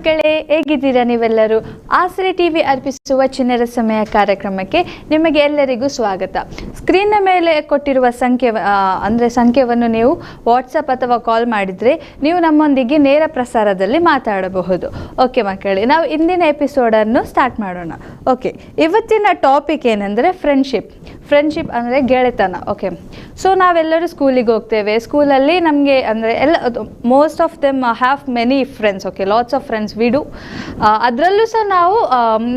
ಮಕ್ಕಳೇ, ಹೇಗಿದ್ದೀರಾ ನೀವೆಲ್ಲರೂ? ಆಸರೆ ಟಿವಿ ಅರ್ಪಿಸುವ ಚಿನ್ನರ ಸಮಯ ಕಾರ್ಯಕ್ರಮಕ್ಕೆ ನಿಮಗೆ ಎಲ್ಲರಿಗೂ ಸ್ವಾಗತ. ಸ್ಕ್ರೀನ್ನ ಮೇಲೆ ಕೊಟ್ಟಿರುವ ಸಂಖ್ಯೆ ಅಂದರೆ ಸಂಖ್ಯೆಯನ್ನು ನೀವು ವಾಟ್ಸಪ್ ಅಥವಾ ಕಾಲ್ ಮಾಡಿದರೆ ನೀವು ನಮ್ಮೊಂದಿಗೆ ನೇರ ಪ್ರಸಾರದಲ್ಲಿ ಮಾತಾಡಬಹುದು. ಓಕೆ ಮಕ್ಕಳೇ, ನಾವು ಇಂದಿನ ಎಪಿಸೋಡನ್ನು ಸ್ಟಾರ್ಟ್ ಮಾಡೋಣ. ಓಕೆ, ಇವತ್ತಿನ ಟಾಪಿಕ್ ಏನೆಂದರೆ ಫ್ರೆಂಡ್ಶಿಪ್ ಫ್ರೆಂಡ್ಶಿಪ್ ಅಂದರೆ ಗೆಳೆತನ ಓಕೆ ಸೊ ನಾವೆಲ್ಲರೂ ಸ್ಕೂಲಿಗೆ ಹೋಗ್ತೇವೆ. ಸ್ಕೂಲಲ್ಲಿ ನಮಗೆ ಅಂದರೆ ಎಲ್ಲ most of them have many friends okay lots of friends ವಿಡು ಅದರಲ್ಲೂ ಸಹ ನಾವು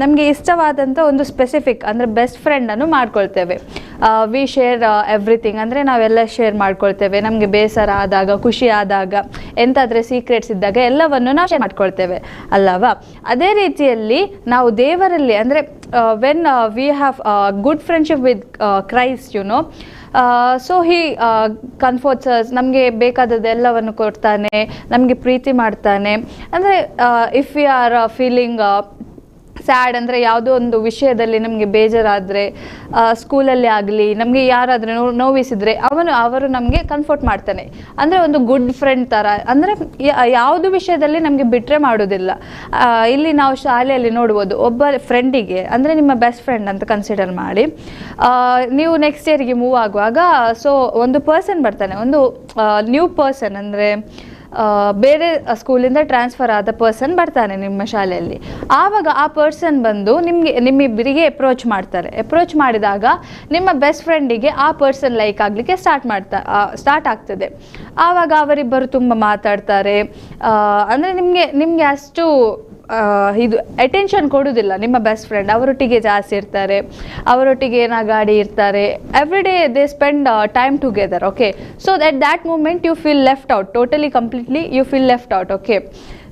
ನಮಗೆ ಇಷ್ಟವಾದಂಥ ಒಂದು ಸ್ಪೆಸಿಫಿಕ್ ಅಂದರೆ ಬೆಸ್ಟ್ ಫ್ರೆಂಡನ್ನು ಮಾಡ್ಕೊಳ್ತೇವೆ. ವಿ ಶೇರ್ ಎವ್ರಿಥಿಂಗ್ ಅಂದರೆ ನಾವೆಲ್ಲ ಶೇರ್ ಮಾಡ್ಕೊಳ್ತೇವೆ. ನಮಗೆ ಬೇಸರ ಆದಾಗ, ಖುಷಿ ಆದಾಗ, ಎಂತಾದರೆ ಸೀಕ್ರೆಟ್ಸ್ ಇದ್ದಾಗ ಎಲ್ಲವನ್ನು ನಾವು ಮಾಡ್ಕೊಳ್ತೇವೆ, ಅಲ್ಲವಾ? ಅದೇ ರೀತಿಯಲ್ಲಿ ನಾವು ದೇವರಲ್ಲಿ ಅಂದರೆ when we have good friendship with Christ you know so he comforts us ನಮಗೆ ಬೇಕಾದದ್ದು ಎಲ್ಲವನ್ನು ಕೊಡ್ತಾನೆ, ನಮಗೆ ಪ್ರೀತಿ ಮಾಡ್ತಾನೆ. ಅಂದರೆ if we are feeling sad ಅಂದರೆ ಯಾವುದೋ ಒಂದು ವಿಷಯದಲ್ಲಿ ನಮಗೆ ಬೇಜಾರಾದರೆ ಸ್ಕೂಲಲ್ಲಿ ಆಗಲಿ, ನಮಗೆ ಯಾರಾದರೂ ನೋ, ನೋವಿಸಿದರೆ ಅವನು, ಅವರು ನಮಗೆ ಕನ್ಫರ್ಟ್ ಮಾಡ್ತಾನೆ. ಅಂದರೆ ಒಂದು ಗುಡ್ ಫ್ರೆಂಡ್ ಥರ ಅಂದರೆ ಯಾವುದು ವಿಷಯದಲ್ಲಿ ನಮಗೆ ಬಿಟ್ಟರೆ ಮಾಡೋದಿಲ್ಲ. ಇಲ್ಲಿ ನಾವು ಶಾಲೆಯಲ್ಲಿ ನೋಡ್ಬೋದು, ಒಬ್ಬ ಫ್ರೆಂಡಿಗೆ ಅಂದರೆ ನಿಮ್ಮ ಬೆಸ್ಟ್ ಫ್ರೆಂಡ್ ಅಂತ ಕನ್ಸಿಡರ್ ಮಾಡಿ ನೀವು ನೆಕ್ಸ್ಟ್ ಇಯರ್ಗೆ ಮೂವ್ ಆಗುವಾಗ ಸೊ ಒಂದು ಪರ್ಸನ್ ಬರ್ತಾನೆ, ಒಂದು ನ್ಯೂ ಪರ್ಸನ್ ಅಂದರೆ ಬೇರೆ ಸ್ಕೂಲಿಂದ ಟ್ರಾನ್ಸ್ಫರ್ ಆದ ಪರ್ಸನ್ ಬರ್ತಾನೆ ನಿಮ್ಮ ಶಾಲೆಯಲ್ಲಿ. ಆವಾಗ ಆ ಪರ್ಸನ್ ಬಂದು ನಿಮಗೆ, ನಿಮ್ಮಿಬ್ಬರಿಗೆ ಅಪ್ರೋಚ್ ಮಾಡ್ತಾರೆ. ಅಪ್ರೋಚ್ ಮಾಡಿದಾಗ ನಿಮ್ಮ ಬೆಸ್ಟ್ ಫ್ರೆಂಡಿಗೆ ಆ ಪರ್ಸನ್ ಲೈಕ್ ಆಗಲಿಕ್ಕೆ ಸ್ಟಾರ್ಟ್ ಮಾಡ್ತಾ ಸ್ಟಾರ್ಟ್ ಆಗ್ತದೆ. ಆವಾಗ ಅವರಿಬ್ಬರು ತುಂಬ ಮಾತಾಡ್ತಾರೆ. ಅಂದರೆ ನಿಮಗೆ ನಿಮಗೆ ಅಷ್ಟು ಇದು ಅಟೆನ್ಷನ್ ಕೊಡೋದಿಲ್ಲ ನಿಮ್ಮ ಬೆಸ್ಟ್ ಫ್ರೆಂಡ್ ಅವರೊಟ್ಟಿಗೆ ಜಾಸ್ತಿ ಇರ್ತಾರೆ, ಅವರೊಟ್ಟಿಗೆ ಏನ ಗಾಡಿ ಇರ್ತಾರೆ every day they spend time together okay so at that moment you feel left out totally completely you feel left out okay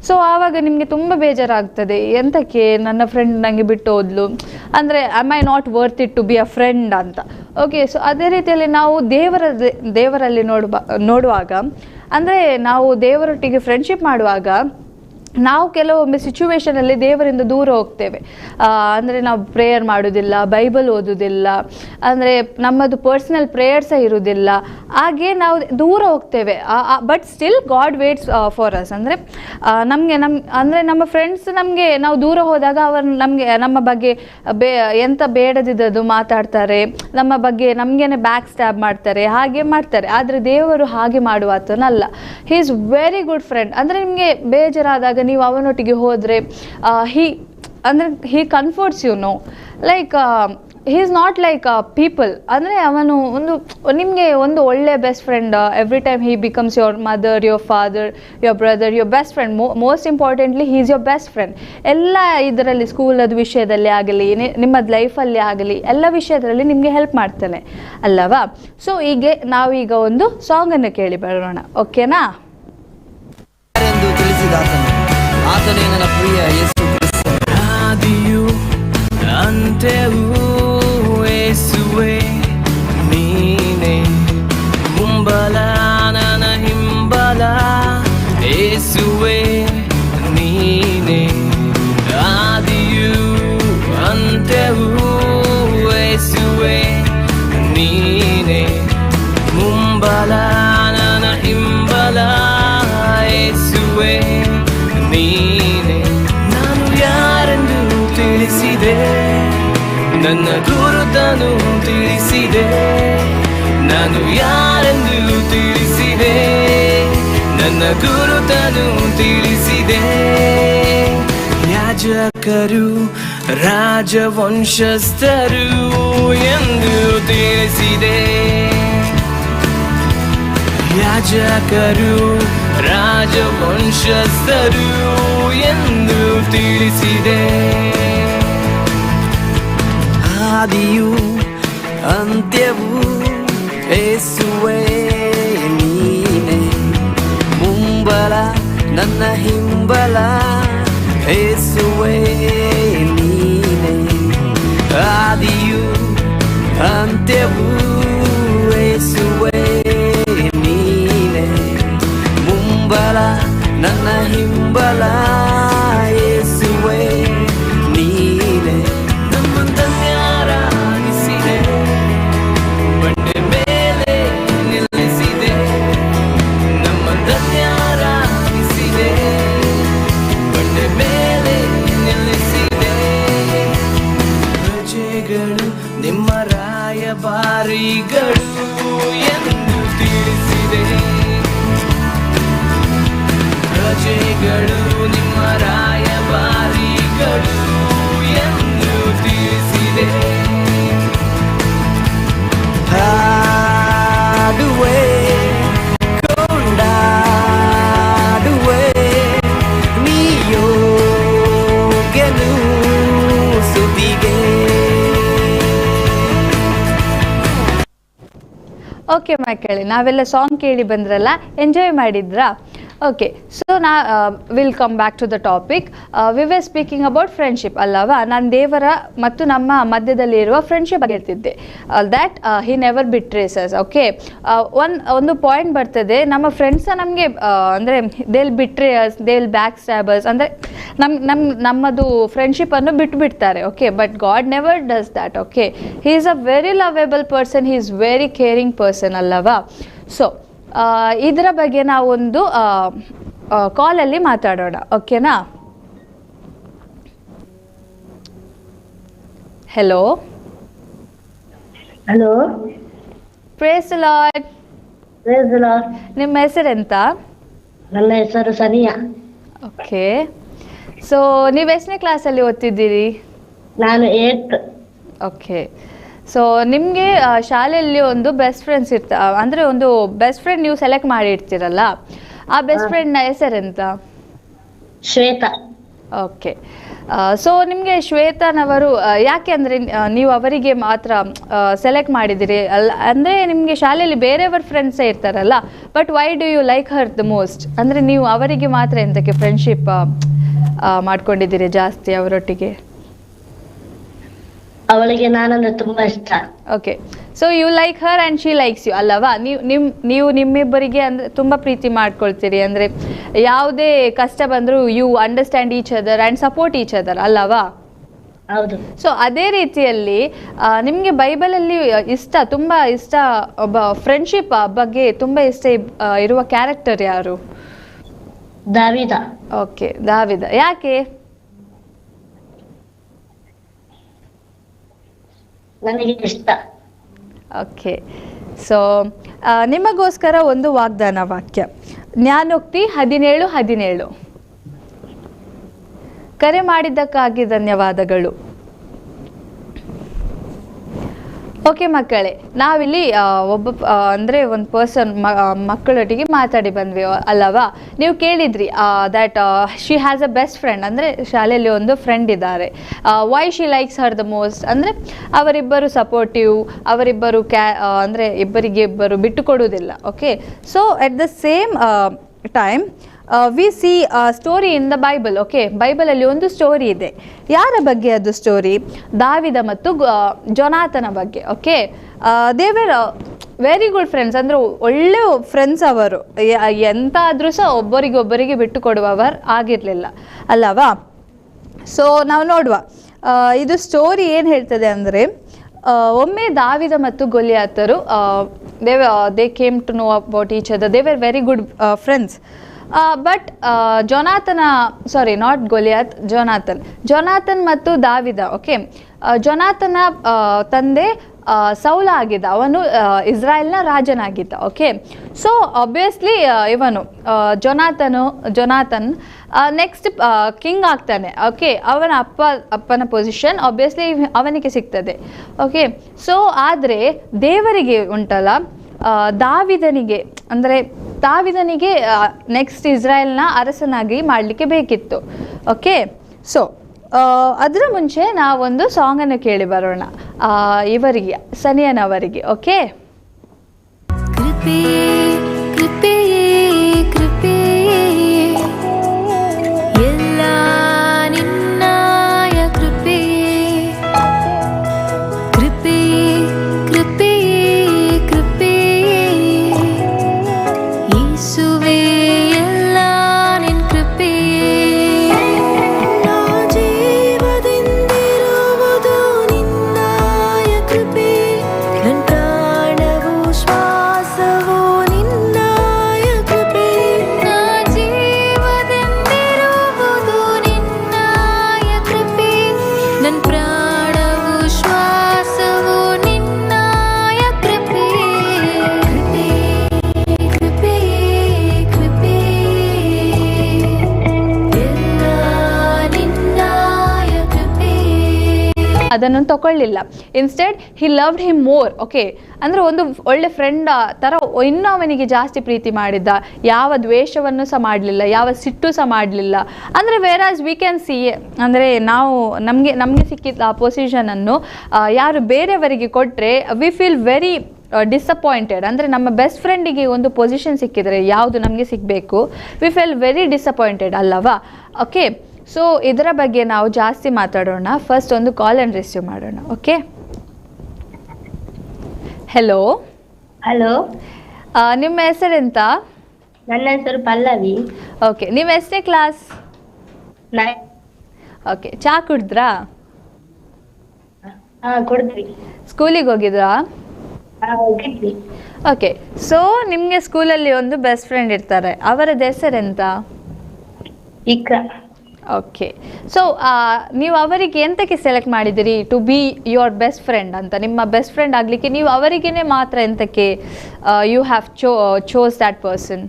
so ಆವಾಗ ನಿಮಗೆ ತುಂಬ ಬೇಜಾರಾಗ್ತದೆ. ಎಂತಕ್ಕೆ ನನ್ನ ಫ್ರೆಂಡ್ ನನಗೆ ಬಿಟ್ಟು ಹೋದ್ಲು ಅಂದರೆ I may not worth it to be a friend ಅಂತ. ಓಕೆ ಸೊ ಅದೇ ರೀತಿಯಲ್ಲಿ ನಾವು ದೇವರ, ದೇವರಲ್ಲಿ ನೋಡುವ, ನೋಡುವಾಗ, ಅಂದರೆ ನಾವು ದೇವರೊಟ್ಟಿಗೆ ಫ್ರೆಂಡ್ಶಿಪ್ ಮಾಡುವಾಗ ನಾವು ಕೆಲವೊಮ್ಮೆ ಸಿಚುವೇಶನಲ್ಲಿ ದೇವರಿಂದ ದೂರ ಹೋಗ್ತೇವೆ. ಅಂದರೆ ನಾವು ಪ್ರೇಯರ್ ಮಾಡೋದಿಲ್ಲ ಬೈಬಲ್ ಓದೋದಿಲ್ಲ, ಅಂದರೆ ನಮ್ಮದು ಪರ್ಸ್ನಲ್ ಪ್ರೇಯರ್ ಸಹ ಹಾಗೆ ನಾವು ದೂರ ಹೋಗ್ತೇವೆ. But still God waits for us ಅಂದರೆ ನಮಗೆ ನಮ್ಮ ಅಂದರೆ ನಮ್ಮ ಫ್ರೆಂಡ್ಸ್ ನಮಗೆ ನಾವು ದೂರ ಹೋದಾಗ ಅವರು ನಮಗೆ, ನಮ್ಮ ಬಗ್ಗೆ ಬೇ ಎಂಥ ಬೇಡದಿದ್ದದು ಮಾತಾಡ್ತಾರೆ. ನಮ್ಮ ಬಗ್ಗೆ ನಮಗೇನೆ ಬ್ಯಾಕ್ ಸ್ಟ್ಯಾಬ್ ಮಾಡ್ತಾರೆ, ಹಾಗೆ ಮಾಡ್ತಾರೆ. ಆದರೆ ದೇವರು ಹಾಗೆ ಮಾಡುವ ಆತನಲ್ಲ he is very good friend ಅಂದರೆ ನಿಮಗೆ ಬೇಜಾರಾದಾಗ ನೀವು ಅವನೊಟ್ಟಿಗೆ ಹೋದರೆ ಹಿ ಅಂದರೆ he comforts you know like he is not like people ಅಂದರೆ ಅವನು ಒಂದು ನಿಮಗೆ ಒಂದು ಒಳ್ಳೆ best friend every time he becomes your mother your father your brother your best friend most importantly he is your best friend ಎಲ್ಲ ಇದರಲ್ಲಿ ಸ್ಕೂಲದ ವಿಷಯದಲ್ಲಿ ಆಗಲಿ ನಿಮ್ಮದು ಲೈಫಲ್ಲಿ ಆಗಲಿ ಎಲ್ಲ ವಿಷಯದಲ್ಲಿ ನಿಮಗೆ ಹೆಲ್ಪ್ ಮಾಡ್ತಾನೆ. ಅಲ್ಲವಾ? ಸೊ ಹೀಗೆ ನಾವೀಗ ಒಂದು ಸಾಂಗನ್ನು ಕೇಳಿ ಬರೋಣ. ಓಕೆನಾ ತಿಳಿಸಿದ ಯೇಸುವೆ ನೀನೆ. ಆದಿಯು ಅಂತ್ಯವೂ ಯೇಸುವೆ ನೀನೆ. ಮುಂಬಲ ನನ್ನ ಹಿಂಬಲ ಯೇಸುವೆ ನೀನೆ. ನಾನು ಯಾರೆಂದು ತಿಳಿಸಿದೆ? ನನ್ನ ಗುರುತನು ತಿಳಿಸಿದೆ. ನಾನು ಯಾರೆಂದು ನನ್ನ ಗುರುತನು ತಿಳಿಸಿದೆ. ಯಾಜಕರು ರಾಜವಂಶಸ್ಥರು ಎಂದು ತಿಳಿಸಿದೆ. ಯಾಜಕರು ರಾಜವಂಶಸ್ಥರು ಎಂದು ತಿಳಿಸಿದೆ. ಆದಿಯು ಅಂತ್ಯವು ಏಸುವೆ. ನನ್ನ ಹಿಂಬಲ ಏಸುವೆ ನೀನೆ. ಆದಿಯು ಅಂತ್ಯವೂ ಏಸುವೆ ನೀನೆ. ಮುಂಬಲ ನನ್ನ ಹಿಂಬಲ ಪ್ರಜೆಗಳು ನಿಮ್ಮ ರಾಯಭಾರಿಗಳು ಎಂದು ತಿಳಿಸಿದೆ. ಹಾಡುವೆ, ಕೊಂಡಾಡುವೆ ನೀಯೋಗೆನು ಸುದಿಗೆ. ಓಕೆ ಮಕ್ಕಳೇ, ನಾವೆಲ್ಲ ಸಾಂಗ್ ಕೇಳಿ ಬಂದ್ರಲ್ಲ ಎಂಜಾಯ್ ಮಾಡಿದ್ರಾ? ಓಕೆ ಸೊ ನಾ will come back to the topic we were speaking about friendship ಅಲ್ಲವಾ ನಾನು ದೇವರ ಮತ್ತು ನಮ್ಮ ಮಧ್ಯದಲ್ಲಿ ಇರುವ ಫ್ರೆಂಡ್ಶಿಪ್ ಬಗ್ಗೆ ಹೇಳ್ತಿದ್ದೆ. That he never betrays okay one ಒಂದು ಪಾಯಿಂಟ್ ಬರ್ತದೆ. ನಮ್ಮ ಫ್ರೆಂಡ್ಸ ನಮಗೆ ಅಂದರೆ they'll betrayers they'll back stabbers ಅಂದರೆ ನಮ್ಮ ನಮ್ಮ ನಮ್ಮದು ಫ್ರೆಂಡ್ಶಿಪ್ಪನ್ನು ಬಿಟ್ಬಿಡ್ತಾರೆ okay but God never does that okay he is a very lovable person he is very caring person ಅಲ್ಲವಾ ಸೊ ಇದರ ಬಗ್ಗೆ ನಾವೊಂದು ಕಾಲಲ್ಲಿ ಮಾತಾಡೋಣ. ಓಕೆನಾ hello hello praise Lord praise Lord. ನಿಮ್ಮ ಹೆಸರೆಂತ ನನ್ನ ಹೆಸರು ಸನಿಯಾ. ಓಕೆ ಸೊ ನೀವು ಎಷ್ಟನೇ ಕ್ಲಾಸಲ್ಲಿ ಓದ್ತಿದ್ದೀರಿ? ನಾನು ಏಟ್ ಓಕೆ ಸೊ ನಿಮಗೆ ಶಾಲೆಯಲ್ಲಿ ಒಂದು ಬೆಸ್ಟ್ ಫ್ರೆಂಡ್ಸ್ ಇರ್ತ ಅಂದರೆ ಒಂದು ಬೆಸ್ಟ್ ಫ್ರೆಂಡ್ ನೀವು ಸೆಲೆಕ್ಟ್ ಮಾಡಿರ್ತೀರಲ್ಲ? ಆ ಬೆಸ್ಟ್ ಫ್ರೆಂಡ್ನ ಹೆಸರೆಂತ? ಶ್ವೇತಾ. ಓಕೆ ಸೊ ನಿಮಗೆ ಶ್ವೇತಾನವರು ಯಾಕೆ ಅಂದರೆ ನೀವು ಅವರಿಗೆ ಮಾತ್ರ ಸೆಲೆಕ್ಟ್ ಮಾಡಿದಿರಿ? ಅಲ್ಲ ಅಂದರೆ ನಿಮಗೆ ಶಾಲೆಯಲ್ಲಿ ಬೇರೆಯವ್ರ ಫ್ರೆಂಡ್ಸೇ ಇರ್ತಾರಲ್ಲ but why do you like her the most ಅಂದರೆ ನೀವು ಅವರಿಗೆ ಮಾತ್ರ ಎಂತಕ್ಕೆ ಫ್ರೆಂಡ್ಶಿಪ್ ಮಾಡ್ಕೊಂಡಿದ್ದೀರಿ ಜಾಸ್ತಿ ಅವರೊಟ್ಟಿಗೆ? ಅವಳಿಗೆ ನಾನಂದ್ರೆ ತುಂಬಾ ಇಷ್ಟ. Okay so you like her and she likes you ಅಲ್ಲವಾ? ನೀವು ನಿಮ್ ನೀವು ನಿಮ್ಮಿಬ್ಬರಿಗೆ ಅಂದ್ರೆ ತುಂಬಾ ಪ್ರೀತಿ ಮಾಡ್ಕೊಳ್ತೀರಿ ಅಂದ್ರೆ ಯಾವುದೇ ಕಷ್ಟ ಬಂದರೂ you understand each other and support each other ಅಲ್ಲವಾ? ಹೌದು. ಸೊ ಅದೇ ರೀತಿಯಲ್ಲಿ ನಿಮಗೆ ಬೈಬಲಲ್ಲಿ ಇಷ್ಟ ತುಂಬಾ ಇಷ್ಟ ಒಬ್ಬ ಫ್ರೆಂಡ್ಶಿಪ್ ಬಗ್ಗೆ ತುಂಬಾ ಇಷ್ಟ ಇರುವ ಕ್ಯಾರೆಕ್ಟರ್ ಯಾರು? ದಾವಿದ. ಓಕೆ ದಾವಿದ. ಯಾಕೆ? ನನಗೆ ಇಷ್ಟ. ಓಕೆ ಸೊ ನಿಮಗೋಸ್ಕರ ಒಂದು ವಾಗ್ದಾನ ವಾಕ್ಯ. ಜ್ಞಾನೋಕ್ತಿ ಹದಿನೇಳು ಹದಿನೇಳು. ಕರೆ ಮಾಡಿದ್ದಕ್ಕಾಗಿ ಧನ್ಯವಾದಗಳು. ಓಕೆ ಮಕ್ಕಳೇ, ನಾವಿಲ್ಲಿ ಒಬ್ಬ ಅಂದರೆ ಅಂದ್ರೆ ಒಂದು ಪರ್ಸನ್ ಮಕ್ಕಳೊಟ್ಟಿಗೆ ಮಾತಾಡಿ ಬಂದ್ವಿ, ಅಲ್ಲವಾ? ನೀವು ಕೇಳಿದ್ರಿ that she has a best friend ಅಂದರೆ ಶಾಲೆಯಲ್ಲಿ ಒಂದು ಫ್ರೆಂಡ್ ಇದ್ದಾರೆ. Why she likes her the most ಅಂದರೆ ಅವರಿಬ್ಬರು ಸಪೋರ್ಟಿವ್ ಅವರಿಬ್ಬರು ಕ್ಯಾ ಅಂದರೆ ಇಬ್ಬರಿಗೆ ಇಬ್ಬರು ಬಿಟ್ಟು ಕೊಡುವುದಿಲ್ಲ okay so at the same time we see story in the Bible okay ಬೈಬಲಲ್ಲಿ ಒಂದು ಸ್ಟೋರಿ ಇದೆ. ಯಾರ ಬಗ್ಗೆ ಅದು ಸ್ಟೋರಿ ದಾವಿದ ಮತ್ತು ಜೊನಾಥನ ಬಗ್ಗೆ ಓಕೆ ದೇವರ್ ವೆರಿ ಗುಡ್ ಫ್ರೆಂಡ್ಸ್ ಅಂದರೆ ಒಳ್ಳೆ ಫ್ರೆಂಡ್ಸ್ ಅವರು. ಎಂತಾದರೂ ಎಂತ ಆದರೂ ಸಹ ಒಬ್ಬರಿಗೊಬ್ಬರಿಗೆ ಬಿಟ್ಟು ಕೊಡುವವರು ಆಗಿರಲಿಲ್ಲ, ಅಲ್ಲವಾ? ಸೊ ನಾವು ನೋಡುವ. ಇದು ಸ್ಟೋರಿ ಏನು ಹೇಳ್ತದೆ ಅಂದರೆ ಒಮ್ಮೆ ದಾವಿದ ಮತ್ತು ಗೊಲಿಯಾತರು they they came to know about each other they were very good friends but ಜೊನಾಥನ sorry not Goliath Jonathan Jonathan ಮತ್ತು ದಾವಿದ ಓಕೆ ಜೊನಾಥನ ತಂದೆ ಸೌಲ ಆಗಿದ್ದ. ಅವನು ಇಸ್ರಾಯೇಲ್ನ ರಾಜನಾಗಿದ್ದ ಓಕೆ ಸೊ ಆಬ್ವಿಯಸ್ಲಿ ಇವನು ಜೊನಾಥನು ಜೊನಾಥನ್ ನೆಕ್ಸ್ಟ್ ಕಿಂಗ್ ಆಗ್ತಾನೆ ಓಕೆ ಅವನ ಅಪ್ಪ, ಅಪ್ಪನ ಪೊಸಿಷನ್ ಆಬ್ವಿಯಸ್ಲಿ ಅವನಿಗೆ ಸಿಗ್ತದೆ ಓಕೆ ಸೊ ಆದರೆ ದೇವರಿಗೆ ಉಂಟಲ್ಲ ದಾವಿದನಿಗೆ, ಅಂದರೆ ದಾವಿದನಿಗೆ ನೆಕ್ಸ್ಟ್ ಇಸ್ರಾಯೇಲ್ನ ಅರಸನಾಗಿ ಮಾಡಲಿಕ್ಕೆ ಬೇಕಿತ್ತು. ಓಕೆ ಸೊ ಅದರ ಮುಂಚೆ ನಾವೊಂದು ಸಾಂಗನ್ನು ಕೇಳಿ ಬರೋಣ. ಇವರಿಗೆ, ಸನಿಯನವರಿಗೆ. ಓಕೆ ಕೃಪೆ, ಕೃಪೆಯೇ ಅದನ್ನು ತಗೊಳ್ಳಿಲ್ಲ. Instead he loved him more okay ಅಂದರೆ ಒಂದು ಒಳ್ಳೆ ಫ್ರೆಂಡ್ ಥರ ಇನ್ನೂ ಅವನಿಗೆ ಜಾಸ್ತಿ ಪ್ರೀತಿ ಮಾಡಿದ್ದ. ಯಾವ ದ್ವೇಷವನ್ನು ಸಹ ಮಾಡಲಿಲ್ಲ, ಯಾವ ಸಿಟ್ಟು ಸಹ ಮಾಡಲಿಲ್ಲ. ಅಂದರೆ ವೇರಾಸ್ ವಿ ಕ್ಯಾನ್ ಸಿ ಅಂದರೆ ನಾವು ನಮಗೆ ನಮಗೆ ಸಿಕ್ಕಿದ ಆ ಪೊಸಿಷನನ್ನು ಯಾರು ಬೇರೆಯವರಿಗೆ ಕೊಟ್ಟರೆ ವಿ ಫೀಲ್ ವೆರಿ ಡಿಸಪಾಯಿಂಟೆಡ್ ಅಂದರೆ ನಮ್ಮ ಬೆಸ್ಟ್ ಫ್ರೆಂಡಿಗೆ ಒಂದು ಪೊಸಿಷನ್ ಸಿಕ್ಕಿದರೆ ಯಾವುದು ನಮಗೆ ಸಿಗಬೇಕು? ವಿ ಫೀಲ್ ವೆರಿ ಡಿಸಪಾಯಿಂಟೆಡ್ ಅಲ್ಲವಾ? ಓಕೆ ಸೊ ಇದರ ಬಗ್ಗೆ ನಾವು ಜಾಸ್ತಿ ಮಾತಾಡೋಣ. ಫಸ್ಟ್ ಒಂದು ಕಾಲ್ ಆ್ಯಂಡ್ ರಿಸೀವ್ ಮಾಡೋಣ ಓಕೆ ಹೆಲೋ ಹಲೋ ನಿಮ್ಮ ಹೆಸರೆಂತ ನನ್ನ ಹೆಸರು ಪಲ್ಲವಿ. ಓಕೆ ನೀವು ಎಷ್ಟೇ ಕ್ಲಾಸ್ ಓಕೆ ಚಾ ಕುಡಿದ್ರಾ? ಸ್ಕೂಲಿಗೆ ಹೋಗಿದ್ರಾ? ಓಕೆ ಸೊ ನಿಮಗೆ ಸ್ಕೂಲಲ್ಲಿ ಒಂದು ಬೆಸ್ಟ್ ಫ್ರೆಂಡ್ ಇರ್ತಾರೆ. ಅವರದ್ದು ಹೆಸರೆಂತ ಇಕ್ರ. ಓಕೆ ಸೊ ನೀವು ಅವರಿಗೆ ಎಂತಕ್ಕೆ ಸೆಲೆಕ್ಟ್ ಮಾಡಿದಿರಿ to be your best friend ಅಂತ. ನಿಮ್ಮ ಬೆಸ್ಟ್ ಫ್ರೆಂಡ್ ಆಗಲಿಕ್ಕೆ ನೀವು ಅವರಿಗೇನೆ ಮಾತ್ರ ಎಂತಕ್ಕೆ you have cho chose that person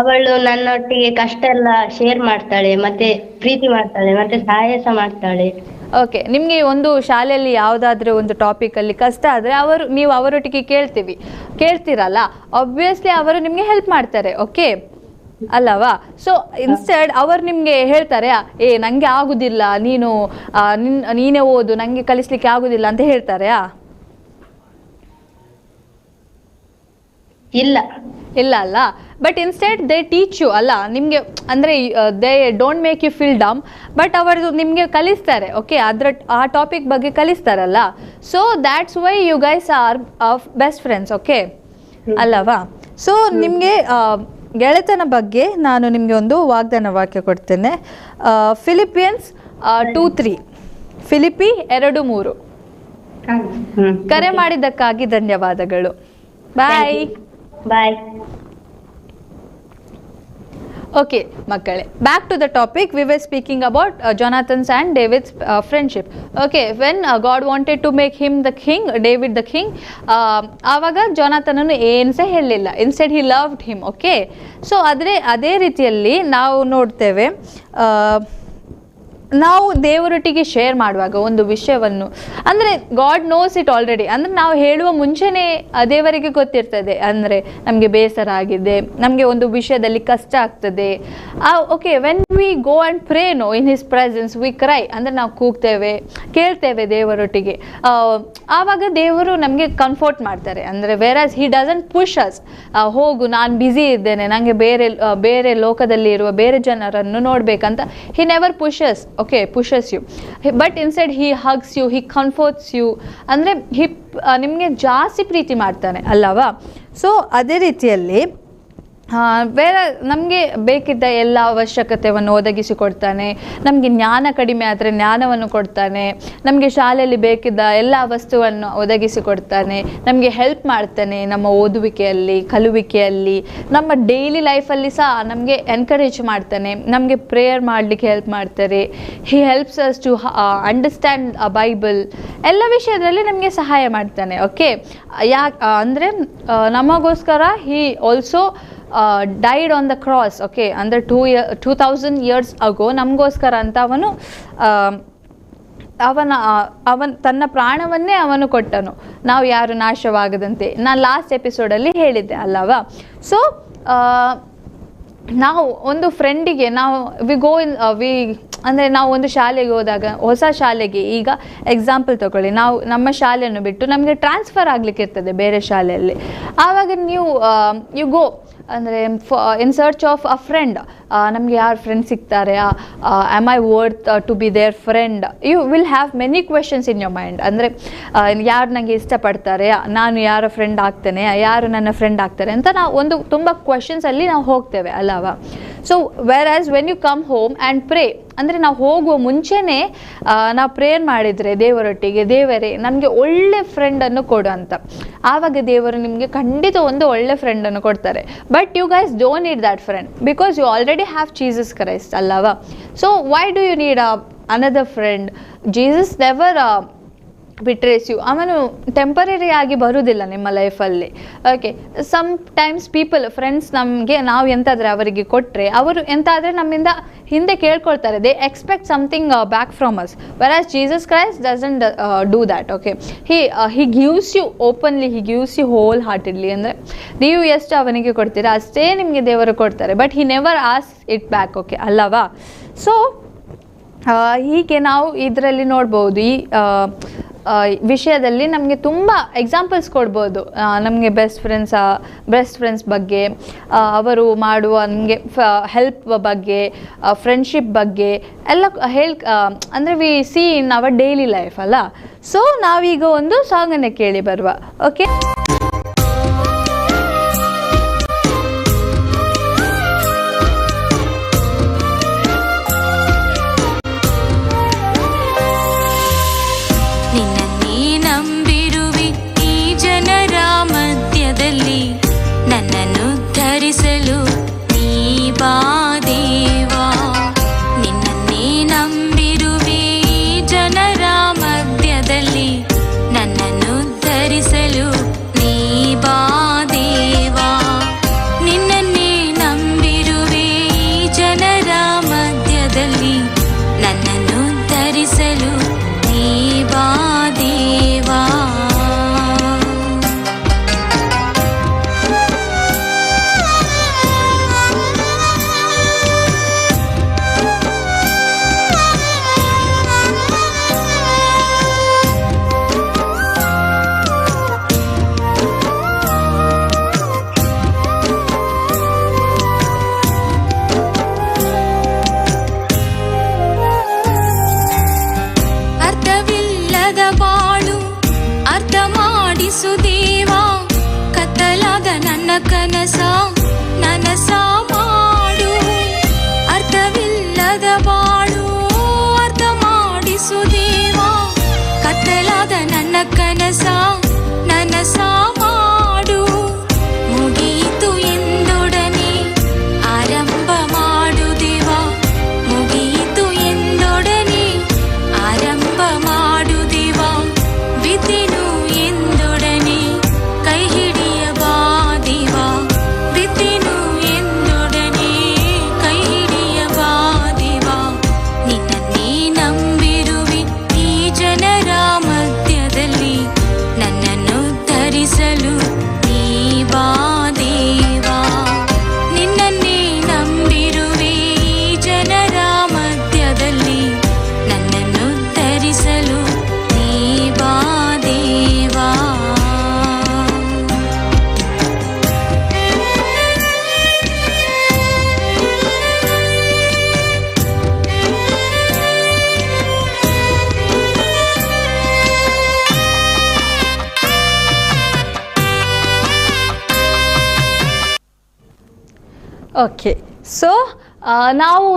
ಅವಳು ನನ್ನೊಟ್ಟಿಗೆ ಕಷ್ಟ ಎಲ್ಲ ಶೇರ್ ಮಾಡ್ತಾಳೆ ಮತ್ತೆ ಪ್ರೀತಿ ಮಾಡ್ತಾಳೆ ಮತ್ತೆ ಸಹಾಯ ಸಹ ಮಾಡ್ತಾಳೆ. ಓಕೆ ನಿಮಗೆ ಒಂದು ಶಾಲೆಯಲ್ಲಿ ಯಾವುದಾದ್ರೂ ಒಂದು ಟಾಪಿಕ್ ಅಲ್ಲಿ ಕಷ್ಟ ಆದರೆ ಅವರು ನೀವು ಅವರೊಟ್ಟಿಗೆ ಕೇಳ್ತೀವಿ. ಕೇಳ್ತೀರಲ್ಲ? ಆಬ್ವಿಯಸ್ಲಿ ಅವರು ನಿಮಗೆ ಹೆಲ್ಪ್ ಮಾಡ್ತಾರೆ. ಓಕೆ ಅಲ್ಲವಾ? ಸೊ ಇನ್ಸ್ಟೆಡ್ ಅವರು ನಿಮಗೆ ಹೇಳ್ತಾರೆ ಏ ನಂಗೆ ಆಗುದಿಲ್ಲ ನೀನು ನಿನ್ ಓದು ನಂಗೆ ಕಲಿಸ್ಲಿಕ್ಕೆ ಆಗುದಿಲ್ಲ ಅಂತ ಹೇಳ್ತಾರೆ. ಇಲ್ಲ. ಇಲ್ಲ ಅಲ್ಲ? But instead they teach you ಅಲ್ಲ? ನಿಮಗೆ ಅಂದರೆ they don't make you feel dumb but ಅವರು ನಿಮಗೆ ಕಲಿಸ್ತಾರೆ ಓಕೆ ಅದರ ಆ ಟಾಪಿಕ್ ಬಗ್ಗೆ ಕಲಿಸ್ತಾರಲ್ಲ? So that's why you guys are best friends okay ಅಲ್ಲವಾ? ಸೊ ನಿಮಗೆ ಗೆಳೆತನ ಬಗ್ಗೆ ನಾನು ನಿಮಗೆ ಒಂದು ವಾಗ್ದಾನ ವಾಕ್ಯ ಕೊಡ್ತೇನೆ. Philippians two three. ಫಿಲಿಪಿ ಎರಡು ಮೂರು. ಕರೆ ಮಾಡಿದ್ದಕ್ಕಾಗಿ ಧನ್ಯವಾದಗಳು. ಬಾಯ್ ಬಾಯ್ ಓಕೆ ಮಕ್ಕಳೇ back to the topic we were speaking about Jonathan's and David's friendship okay when God wanted to make him the king David the king ಆವಾಗ ಜೊನಾಥನನ್ನು ಏನು ಸಹ ಹೇಳಲಿಲ್ಲ. Instead he loved him okay so ಆದರೆ ಅದೇ ರೀತಿಯಲ್ಲಿ ನಾವು ನೋಡ್ತೇವೆ ಆ, ನಾವು ದೇವರೊಟ್ಟಿಗೆ ಶೇರ್ ಮಾಡುವಾಗ ಒಂದು ವಿಷಯವನ್ನು. ಅಂದರೆ ಗಾಡ್ ನೋಸ್ ಇಟ್ ಆಲ್ರೆಡಿ ಅಂದರೆ ನಾವು ಹೇಳುವ ಮುಂಚೆನೇ ದೇವರಿಗೆ ಗೊತ್ತಿರ್ತದೆ. ಅಂದರೆ ನಮಗೆ ಬೇಸರ ಆಗಿದೆ, ನಮಗೆ ಒಂದು ವಿಷಯದಲ್ಲಿ ಕಷ್ಟ ಆಗ್ತದೆ. Okay when we go and pray no in his presence we cry ಅಂದರೆ ನಾವು ಕೂಗ್ತೇವೆ, ಕೇಳ್ತೇವೆ ದೇವರೊಟ್ಟಿಗೆ. ಆವಾಗ ದೇವರು ನಮಗೆ ಕಂಫರ್ಟ್ ಮಾಡ್ತಾರೆ. ಅಂದರೆ as he doesn't push us ಹೋಗು, ನಾನು ಬ್ಯುಸಿ ಇದ್ದೇನೆ ನನಗೆ ಬೇರೆ ಬೇರೆ ಲೋಕದಲ್ಲಿ ಇರುವ, ಬೇರೆ ಜನರನ್ನು ನೋಡಬೇಕಂತ he never pushes okay pushes you but inside he hugs you he comforts you ಅಂದರೆ ಹಿ ನಿಮಗೆ ಜಾಸ್ತಿ ಪ್ರೀತಿ ಮಾಡ್ತಾನೆ, ಅಲ್ಲವಾ? ಸೊ ಅದೇ ರೀತಿಯಲ್ಲಿ ಬೇರೆ ನಮಗೆ ಬೇಕಿದ್ದ ಎಲ್ಲ ಅವಶ್ಯಕತೆಯನ್ನು ಒದಗಿಸಿಕೊಡ್ತಾನೆ. ನಮಗೆ ಜ್ಞಾನ ಕಡಿಮೆ ಆದರೆ ಜ್ಞಾನವನ್ನು ಕೊಡ್ತಾನೆ. ನಮಗೆ ಶಾಲೆಯಲ್ಲಿ ಬೇಕಿದ್ದ ಎಲ್ಲ ವಸ್ತುವನ್ನು ಒದಗಿಸಿಕೊಡ್ತಾನೆ. ನಮಗೆ ಹೆಲ್ಪ್ ಮಾಡ್ತಾನೆ ನಮ್ಮ ಓದುವಿಕೆಯಲ್ಲಿ ಕಲುವಿಕೆಯಲ್ಲಿ ನಮ್ಮ ಡೈಲಿ ಲೈಫಲ್ಲಿ ಸಹ ನಮಗೆ ಎನ್ಕರೇಜ್ ಮಾಡ್ತಾನೆ. ನಮಗೆ ಪ್ರೇಯರ್ ಮಾಡಲಿಕ್ಕೆ ಹೆಲ್ಪ್ ಮಾಡ್ತಾರೆ. He helps us to understand Bible ಎಲ್ಲ ವಿಷಯದಲ್ಲಿ ನಮಗೆ ಸಹಾಯ ಮಾಡ್ತಾನೆ ಓಕೆ ಯಾಕೆ ಅಂದರೆ ನಮಗೋಸ್ಕರ he also died on the cross okay ಅಂದರೆ two year two thousand years ago ನಮಗೋಸ್ಕರ ಅಂತ ಅವನು ಅವನ ಅವನ್, ತನ್ನ ಪ್ರಾಣವನ್ನೇ ಅವನು ಕೊಟ್ಟನು. ನಾವು ಯಾರು ನಾಶವಾಗದಂತೆ. ನಾನು ಲಾಸ್ಟ್ ಎಪಿಸೋಡಲ್ಲಿ ಹೇಳಿದ್ದೆ ಅಲ್ಲವಾ? ಸೊ ನಾವು ಒಂದು ಫ್ರೆಂಡಿಗೆ ನಾವು ವಿ ಗೋ ಇನ್ ವಿ ಅಂದರೆ ನಾವು ಒಂದು ಶಾಲೆಗೆ ಹೋದಾಗ, ಹೊಸ ಶಾಲೆಗೆ ಈಗ ಎಕ್ಸಾಂಪಲ್ ತಗೊಳ್ಳಿ. ನಾವು, ನಮ್ಮ ಶಾಲೆಯನ್ನು ಬಿಟ್ಟು ನಮಗೆ ಟ್ರಾನ್ಸ್ಫರ್ ಆಗಲಿಕ್ಕೆ ಇರ್ತದೆ ಬೇರೆ ಶಾಲೆಯಲ್ಲಿ. ಆವಾಗ ನೀವು ಯು ಗೋ ಅಂದರೆ in search of a friend ನಮಗೆ ಯಾರು ಫ್ರೆಂಡ್ ಸಿಗ್ತಾರೆ am I worth to be their friend you will have many questions in your mind ಅಂದರೆ ಯಾರು ನನಗೆ ಇಷ್ಟಪಡ್ತಾರೆ, ನಾನು ಯಾರ ಫ್ರೆಂಡ್ ಆಗ್ತೇನೆ, ಯಾರು ನನ್ನ ಫ್ರೆಂಡ್ ಆಗ್ತಾರೆ ಅಂತ ನಾವು ಒಂದು ತುಂಬ ಕ್ವೆಶನ್ಸಲ್ಲಿ ನಾವು ಹೋಗ್ತೇವೆ ಅಲ್ಲವಾ so whereas when you come home and pray ಅಂದರೆ ನಾವು ಹೋಗುವ ಮುಂಚೆನೇ ನಾವು ಪ್ರೇಯರ್ ಮಾಡಿದರೆ ದೇವರೊಟ್ಟಿಗೆ, ದೇವರೇ ನನಗೆ ಒಳ್ಳೆ ಫ್ರೆಂಡನ್ನು ಕೊಡು ಅಂತ. ಆವಾಗ ದೇವರು ನಿಮಗೆ ಖಂಡಿತ ಒಂದು ಒಳ್ಳೆ ಫ್ರೆಂಡನ್ನು ಕೊಡ್ತಾರೆ. But you guys don't need that friend because you already have Jesus Christ ಅಲ್ಲವಾ? So why do you need another friend Jesus never betrays you ಅವನು ಟೆಂಪರರಿ ಆಗಿ ಬರುವುದಿಲ್ಲ ನಿಮ್ಮ ಲೈಫಲ್ಲಿ okay sometimes people friends ನಮಗೆ ನಾವು ಎಂತಾದರೆ ಅವರಿಗೆ ಕೊಟ್ಟರೆ ಅವರು ಎಂತಾದರೆ ನಮ್ಮಿಂದ ಹಿಂದೆ ಕೇಳ್ಕೊಳ್ತಾರೆ. They expect something back from us whereas Jesus Christ doesn't do that okay he he gives you openly he gives you wholeheartedly ಅಂದರೆ ನೀವು ಎಷ್ಟು ಅವನಿಗೆ ಕೊಡ್ತೀರಾ ಅಷ್ಟೇ ನಿಮಗೆ ದೇವರು ಕೊಡ್ತಾರೆ. ಬಟ್ ಹಿ ನೆವರ್ ಆಸ್ ಇಟ್ ಬ್ಯಾಕ್ ಓಕೆ ಅಲ್ಲವಾ? ಸೊ ಹೀಗೆ ನಾವು ಇದರಲ್ಲಿ ನೋಡ್ಬೋದು. ಈ ಆ, ವಿಷಯದಲ್ಲಿ ನಮಗೆ ತುಂಬ ಎಕ್ಸಾಂಪಲ್ಸ್ ಕೊಡ್ಬೋದು. ನಮಗೆ ಬೆಸ್ಟ್ ಫ್ರೆಂಡ್ಸ್ ಬೆಸ್ಟ್ ಫ್ರೆಂಡ್ಸ್ ಬಗ್ಗೆ ಅವರು ಮಾಡುವ ನಮಗೆ ಹೆಲ್ಪ್ ಬಗ್ಗೆ ಫ್ರೆಂಡ್ಶಿಪ್ ಬಗ್ಗೆ ಎಲ್ಲ ಹೇಳ್ ಅಂದರೆ we see in our daily life ಅಲ್ಲ? ಸೊ ನಾವೀಗ ಒಂದು ಸಾಂಗನ್ನು ಕೇಳಿ ಬರುವ. Okay song.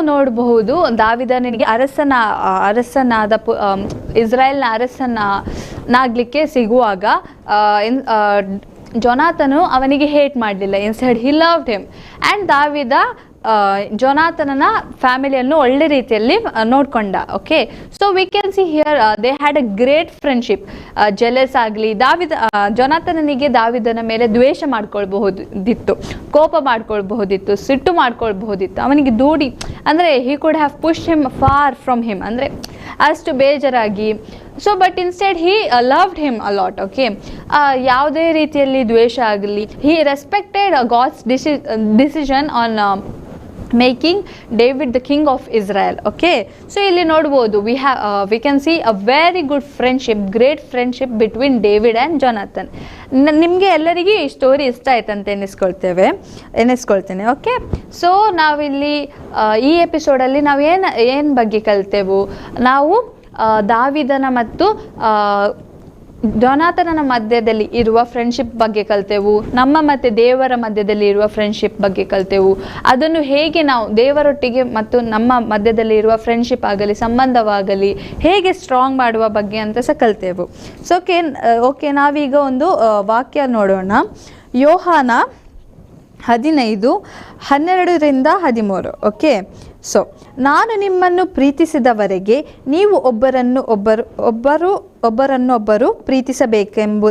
ನೋಡಬಹುದು. ದಾವಿದನಿಗೆ ಅರಸನ ಅರಸನಾದ ಇಸ್ರಾಯೇಲ್ನ ಅರಸನಾಗಲಿಕ್ಕೆ ಸಿಗುವಾಗ ಇನ್- ಆ, ಜೊನಾತನು ಅವನಿಗೆ ಹೇಟ್ ಮಾಡಲಿಲ್ಲ. Instead he loved him and ದಾವಿದ ಆ, ಜೊನಾತನನ ಫ್ಯಾಮಿಲಿಯನ್ನು ಒಳ್ಳೆ ರೀತಿಯಲ್ಲಿ ನೋಡ್ಕೊಂಡ okay so we can see here they had a great friendship jealous ಆಗಲಿ ದಾವಿದ ಜೊನಾಥನನಿಗೆ ದಾವಿದನ ಮೇಲೆ ದ್ವೇಷ ಮಾಡ್ಕೊಳ್ಬಹುದಿತ್ತು ಕೋಪ ಮಾಡ್ಕೊಳ್ಬಹುದಿತ್ತು ಸಿಟ್ಟು ಮಾಡ್ಕೊಳ್ಬಹುದಿತ್ತು. ಅವನಿಗೆ ದೂಡಿ ಅಂದರೆ he could have push him far from him ಅಂದರೆ ಅಷ್ಟು ಬೇಜಾರಾಗಿ. So but instead he loved him a lot okay ಯಾವುದೇ ರೀತಿಯಲ್ಲಿ ದ್ವೇಷ ಆಗಲಿ he respected God's DC decision on making David the king of Israel okay so ಇಲ್ಲಿ ನೋಡ್ಬೋದು we have we can see a very good friendship great friendship between David and Jonathan ನಿಮಗೆ ಎಲ್ಲರಿಗೂ ಈ story ಇಷ್ಟ ಆಯ್ತಂತ ಎನಿಸ್ಕೊಳ್ತೇವೆ, ಎನಿಸ್ಕೊಳ್ತೇನೆ ಓಕೆ ಸೊ ನಾವಿಲ್ಲಿ ಈ ಎಪಿಸೋಡಲ್ಲಿ ನಾವು ಏನು ಏನು ಬಗ್ಗೆ ಕಲಿತೆವು? ನಾವು ದಾವಿದನ ಮತ್ತು ಜೊನಾಥನನ ಮಧ್ಯದಲ್ಲಿ ಇರುವ ಫ್ರೆಂಡ್ಶಿಪ್ ಬಗ್ಗೆ ಕಲ್ತೆವು, ನಮ್ಮ ಮತ್ತು ದೇವರ ಮಧ್ಯದಲ್ಲಿ ಇರುವ ಫ್ರೆಂಡ್ಶಿಪ್ ಬಗ್ಗೆ ಕಲ್ತೆವು. ಅದನ್ನು ಹೇಗೆ ನಾವು ದೇವರೊಟ್ಟಿಗೆ ಮತ್ತು ನಮ್ಮ ಮಧ್ಯದಲ್ಲಿ ಇರುವ ಫ್ರೆಂಡ್ಶಿಪ್ ಆಗಲಿ, ಸಂಬಂಧವಾಗಲಿ, ಹೇಗೆ ಸ್ಟ್ರಾಂಗ್ ಮಾಡುವ ಬಗ್ಗೆ ಅಂತ ಸಹ ಕಲಿತೆವು. ಸೊ ಓಕೆ ಓಕೆ ನಾವೀಗ ಒಂದು ವಾಕ್ಯ ನೋಡೋಣ. ಯೋಹಾನ ಹದಿನೈದು, ಹನ್ನೆರಡರಿಂದ ಹದಿಮೂರು ಓಕೆ ಸೊ ನಾನು ನಿಮ್ಮನ್ನು ಪ್ರೀತಿಸಿದವರೆಗೆ ನೀವು ಒಬ್ಬರನ್ನು ಒಬ್ಬರು ಒಬ್ಬರು ಒಬ್ಬರನ್ನೊಬ್ಬರು ಪ್ರೀತಿಸಬೇಕೆಂಬು,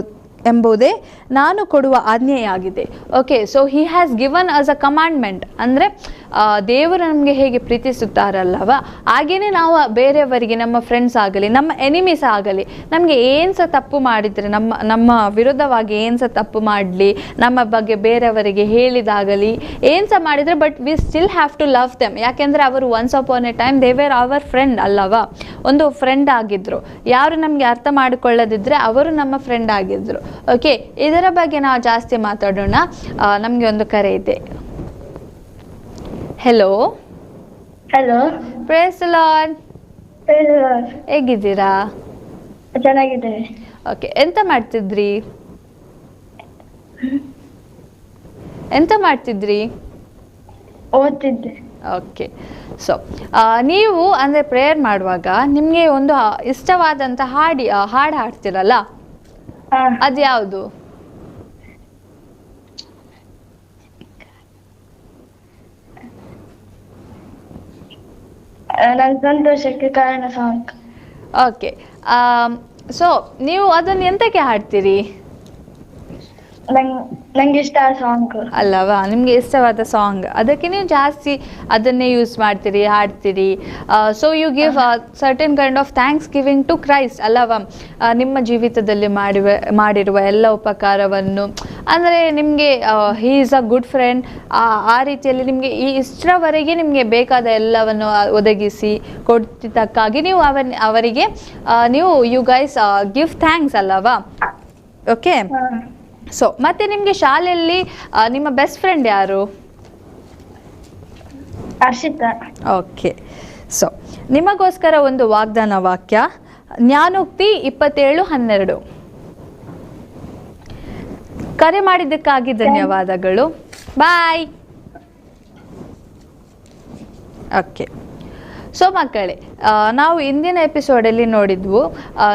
ಎಂಬುದೇ ನಾನು ಕೊಡುವ ಆಜ್ಞೆಯಾಗಿದೆ. Okay so he has given us a commandment ಅಂದರೆ ದೇವರು ನಮಗೆ ಹೇಗೆ ಪ್ರೀತಿಸುತ್ತಾರಲ್ಲವ? ಹಾಗೆಯೇ ನಾವು ಬೇರೆಯವರಿಗೆ, ನಮ್ಮ ಫ್ರೆಂಡ್ಸ್ ಆಗಲಿ, ನಮ್ಮ ಎನಿಮೀಸ್ ಆಗಲಿ, ನಮಗೆ ಏನು ತಪ್ಪು ಮಾಡಿದರೆ, ನಮ್ಮ ನಮ್ಮ ವಿರುದ್ಧವಾಗಿ ಏನು ತಪ್ಪು ಮಾಡಲಿ, ನಮ್ಮ ಬಗ್ಗೆ ಬೇರೆಯವರಿಗೆ ಹೇಳಿದಾಗಲಿ, ಏನು ಸಹ ಮಾಡಿದರೆ but we still have to love them ಯಾಕೆಂದರೆ ಅವರು once upon a time they were our friend ಅಲ್ಲವ? ಒಂದು ಫ್ರೆಂಡ್ ಆಗಿದ್ದರು ಯಾರು ನಮಗೆ ಅರ್ಥ ಮಾಡಿಕೊಳ್ಳದಿದ್ದರೆ ಅವರು ನಮ್ಮ ಫ್ರೆಂಡ್ ಆಗಿದ್ದರು ಓಕೆ ಇದರ ಬಗ್ಗೆ ನಾವು ಜಾಸ್ತಿ ಮಾತಾಡೋಣ. ನಮಗೆ ಒಂದು ಕರೆ ಇದೆ. ಹೆಲೋ ಹಲೋ ಪ್ರೇಸ್ ಲಾನ್ ಹೇಗಿದ್ದೀರಾ? ಚೆನ್ನಾಗಿದ್ದೇವೆ ಓಕೆ ಎಂತ ಮಾಡ್ತಿದ್ರಿ? ಎಂತ ಮಾಡ್ತಿದ್ರಿ? ಓದ್ತಿದ್ದೆ. ಓಕೆ ಸೊ ನೀವು ಅಂದರೆ ಪ್ರೇಯರ್ ಮಾಡುವಾಗ ನಿಮಗೆ ಒಂದು ಇಷ್ಟವಾದಂಥ ಹಾಡಿ ಹಾಡು ಹಾಡ್ತಿರಲ್ಲ? ಅದು ಯಾವುದು ನನ್ನ ಸಂತೋಷಕ್ಕೆ ಕಾರಣ ಸಾಂಗ್ ಓಕೆ ಸೊ ನೀವು ಅದನ್ನು ಎಂತಕ್ಕೆ ಹಾಡ್ತೀರಿ? ನಂಗೆ ಇಷ್ಟ ಆ ಸಾಂಗ್ ಅಲ್ಲವಾ ನಿಮಗೆ ಇಷ್ಟವಾದ ಸಾಂಗ್ ಅದಕ್ಕೆ ನೀವು ಜಾಸ್ತಿ ಅದನ್ನೇ ಯೂಸ್ ಮಾಡ್ತೀರಿ ಹಾಡ್ತೀರಿ. So you give certain kind of thanksgiving to Christ ಅಲ್ಲವಾ? ನಿಮ್ಮ ಜೀವಿತದಲ್ಲಿ ಮಾಡಿರುವ ಮಾಡಿರುವ ಎಲ್ಲ ಉಪಕಾರವನ್ನು ಅಂದರೆ ನಿಮಗೆ he is a good friend ಆ ರೀತಿಯಲ್ಲಿ ನಿಮಗೆ ಈ ಇಷ್ಟರವರೆಗೆ ನಿಮಗೆ ಬೇಕಾದ ಎಲ್ಲವನ್ನು ಒದಗಿಸಿ ಕೊಡ್ತಿದ್ದಕ್ಕಾಗಿ ನೀವು ಅವನ್ ಅವರಿಗೆ ನೀವು ಯು ಗೈಸ್ ಗಿವ್ ಥ್ಯಾಂಕ್ಸ್ ಅಲ್ಲವಾ? ಓಕೆ ಸೊ ಮತ್ತೆ ನಿಮಗೆ ಶಾಲೆಯಲ್ಲಿ ನಿಮ್ಮ ಬೆಸ್ಟ್ ಫ್ರೆಂಡ್ ಯಾರು? ಓಕೆ ಸೊ ನಿಮಗೋಸ್ಕರ ಒಂದು ವಾಗ್ದಾನ ವಾಕ್ಯ ಜ್ಞಾನೋಕ್ತಿ ಇಪ್ಪತ್ತೇಳು ಹನ್ನೆರಡು. ಕರೆ ಮಾಡಿದ್ದಕ್ಕಾಗಿ ಧನ್ಯವಾದಗಳು. ಬಾಯ್ ಓಕೆ ಸೊ ಮಕ್ಕಳೇ ನಾವು ಇಂದಿನ ಎಪಿಸೋಡಲ್ಲಿ ನೋಡಿದ್ವು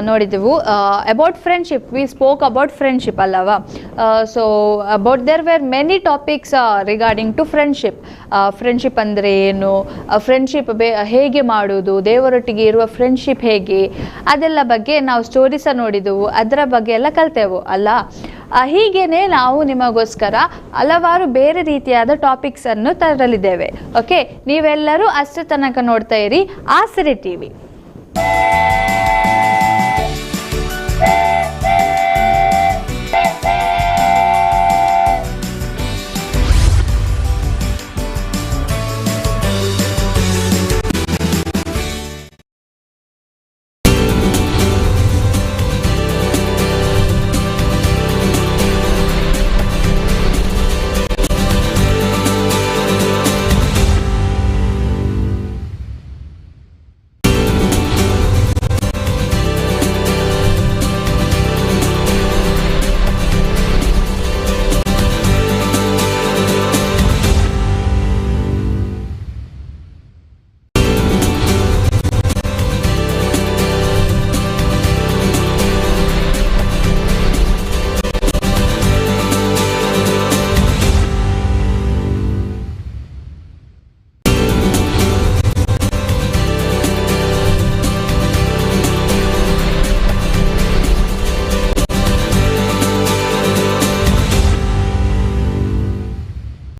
ನೋಡಿದ್ವು about friendship we spoke about friendship ಅಲ್ಲವಾ? So about there were many topics regarding to friendship friendship ಅಂದರೆ ಏನು? ಫ್ರೆಂಡ್ಶಿಪ್ ಬೇ ಹೇಗೆ ಮಾಡೋದು ದೇವರೊಟ್ಟಿಗೆ ಇರುವ ಫ್ರೆಂಡ್ಶಿಪ್ ಹೇಗೆ? ಅದೆಲ್ಲ ಬಗ್ಗೆ ನಾವು ಸ್ಟೋರಿಸ ನೋಡಿದೆವು. ಅದರ ಬಗ್ಗೆ ಎಲ್ಲ ಕಲ್ತೆವು ಅಲ್ಲ? ಹೀಗೇನೆ ನಾವು ನಿಮಗೋಸ್ಕರ ಹಲವಾರು ಬೇರೆ ರೀತಿಯಾದ ಟಾಪಿಕ್ಸ್ ಅನ್ನು ತರಲಿದ್ದೇವೆ. ಓಕೆ ನೀವೆಲ್ಲರೂ ಅಷ್ಟು ತನಕ ನೋಡ್ತಾ ಇರಿ. ಆಸರೆ ಟಿ ವಿ